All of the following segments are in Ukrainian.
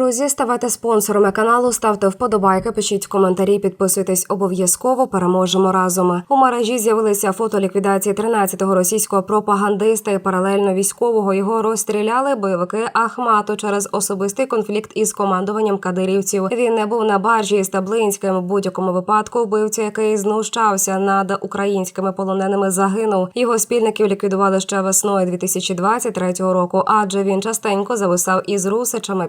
Друзі, ставайте спонсорами каналу, ставте вподобайки, пишіть коментарі, підписуйтесь обов'язково. Переможемо разом. У мережі з'явилися фото ліквідації 13-го російського пропагандиста і паралельно військового. Його розстріляли бойовики Ахмату через особистий конфлікт із командуванням кадирівців. Він не був на баржі із Таблинським. В будь-якому випадку вбивця, який знущався над українськими полоненими, загинув. Його спільників ліквідували ще весною 2023 року, адже він частенько зависав із русичами.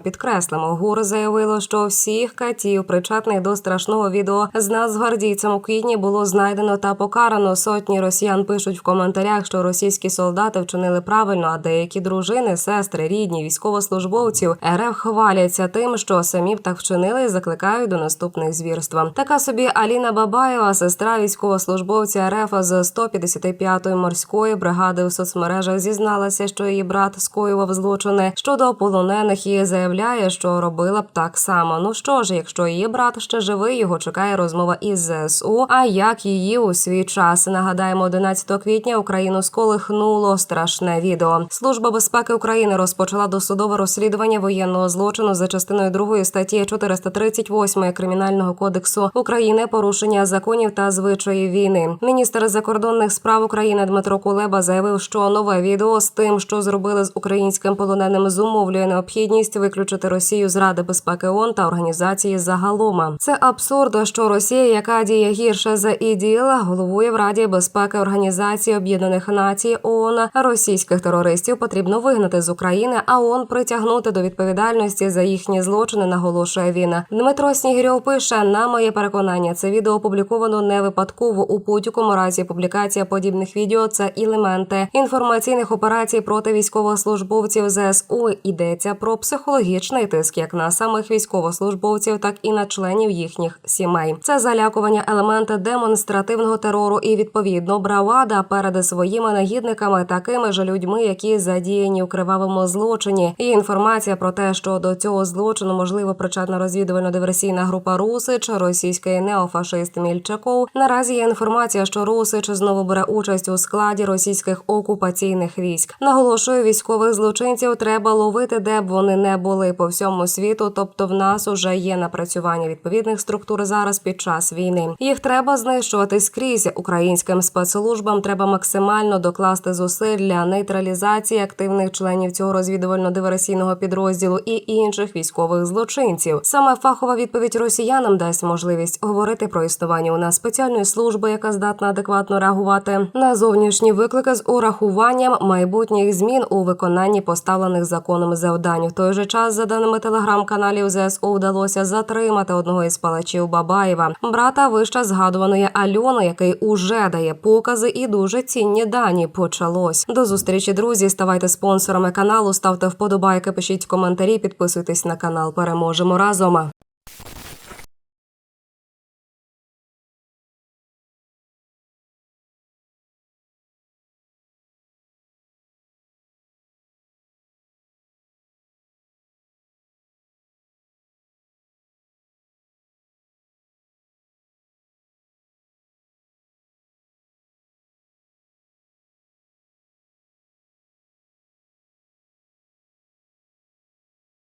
Підкреслимо, ГУР заявило, що всіх катів, причетних до страшного відео з нацгвардійцем у квітні, було знайдено та покарано. Сотні росіян пишуть в коментарях, що російські солдати вчинили правильно, а деякі дружини, сестри, рідні, військовослужбовців РФ хваляться тим, що самі б так вчинили і закликають до наступних звірств. Така собі Аліна Бабаєва, сестра військовослужбовця РФ з 155-ї морської бригади у соцмережах зізналася, що її брат скоював злочини щодо полонених і заявляє, що робила б так само. Ну що ж, якщо її брат ще живий, його чекає розмова із ЗСУ. А як її у свій час нагадаємо, 11 квітня Україну сколихнуло страшне відео. Служба безпеки України розпочала досудове розслідування воєнного злочину за частиною 2 статті 438 кримінального кодексу України порушення законів та звичаїв війни. Міністр закордонних справ України Дмитро Кулеба заявив, що нове відео з тим, що зробили з українським полоненим, зумовлює необхідність виключити Росію з Ради безпеки ООН та організації загалом. Це абсурд, що Росія, яка діє гірше за іділ, головує в Раді безпеки Організації Об'єднаних Націй ООН. Російських терористів потрібно вигнати з України, а ООН притягнути до відповідальності за їхні злочини. Наголошує він. Дмитро Снігирьов пише на моє переконання. Це відео опубліковано не випадково у будь-якому разі. Публікація подібних відео це елементи інформаційних операцій проти військовослужбовців ЗСУ. Йдеться про психологічний тиск як на самих військовослужбовців, так і на членів їхніх сімей. Це залякування елементи демонстративного терору і відповідно бравада перед своїми нагідниками, такими ж людьми, які задіяні у кривавому злочині. Є інформація про те, що до цього злочину можливо причетна розвідувально-диверсійна група Русич, російський неофашист Мільчаков. Наразі є інформація, що Русич знову бере участь у складі російських окупаційних військ. Наголошую, військових злочинців треба ловити, де б вони не були по всьому світу. Тобто, в нас уже є напрацювання відповідних структур зараз під час війни. Їх треба знищувати скрізь. Українським спецслужбам треба максимально докласти зусиль для нейтралізації активних членів цього розвідувально-диверсійного підрозділу і інших військових злочинців. Саме фахова відповідь росіянам дасть можливість говорити про існування у нас спеціальної служби, яка здатна адекватно реагувати на зовнішні виклики з урахуванням майбутніх змін у виконанні поставлених законом завдань. В той же час, за даними телеграм-каналів ЗСУ, вдалося затримати одного із палачів Бабаєва, брата вище згадуваної Альони, який уже дає покази і дуже цінні дані. Почалось до зустрічі, друзі. Ставайте спонсорами каналу, ставте вподобайки, пишіть коментарі, підписуйтесь на канал. Переможемо разом.